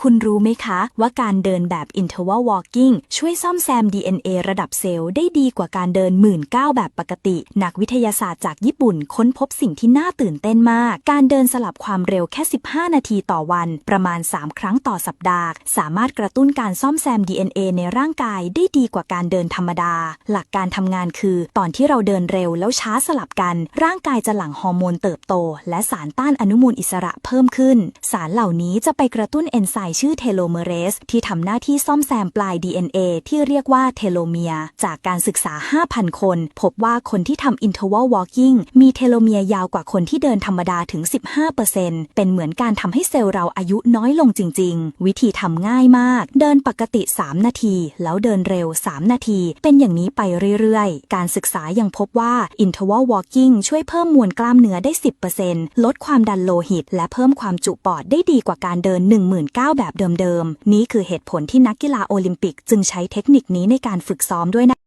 คุณรู้ไหมคะ ว่าการเดินแบบ interval walking ช่วยซ่อมแซม DNA ระดับเซลล์ได้ดีกว่าการเดินหมื่นเแบบปกติ นักวิทยาศาสตร์จากญี่ปุ่นค้นพบสิ่งที่น่าตื่นเต้นมาก การเดินสลับความเร็วแค่ 15 นาทีต่อวัน ประมาณ 3 ครั้งต่อสัปดาห์ สามารถกระตุ้นการซ่อมแซม DNA ในร่างกายได้ดีกว่าการเดินธรรมดา หลักการทำงานคือ ตอนที่เราเดินเร็วแล้วช้าสลับกัน ร่างกายจะหลั่งฮอร์โมนเติบโต และสารต้านอนุมูลอิสระเพิ่มขึ้น สารเหล่านี้จะไปกระตุ้นเอนไซม์ชื่อเทโลเมเรสที่ทำหน้าที่ซ่อมแซมปลาย DNA ที่เรียกว่าเทโลเมีย จากการศึกษา 5,000 คน พบว่าคนที่ทำ interval walking มีเทโลเมียยาวกว่าคนที่เดินธรรมดาถึง 15%เป็นเหมือนการทำให้เซลล์เราอายุน้อยลงจริง ๆ วิธีทำง่ายมาก เดินปกติ 3 นาที แล้วเดินเร็ว 3 นาที เป็นอย่างนี้ไปเรื่อยๆ การศึกษายังพบว่า interval walking ช่วยเพิ่มมวลกล้ามเนื้อได้ 10%ลดความดันโลหิต และเพิ่มความจุปอดได้ดีกว่าการเดิน 19แบบเดิมๆ นี้คือเหตุผลที่นักกีฬาโอลิมปิกจึงใช้เทคนิคนี้ในการฝึกซ้อมด้วยนะ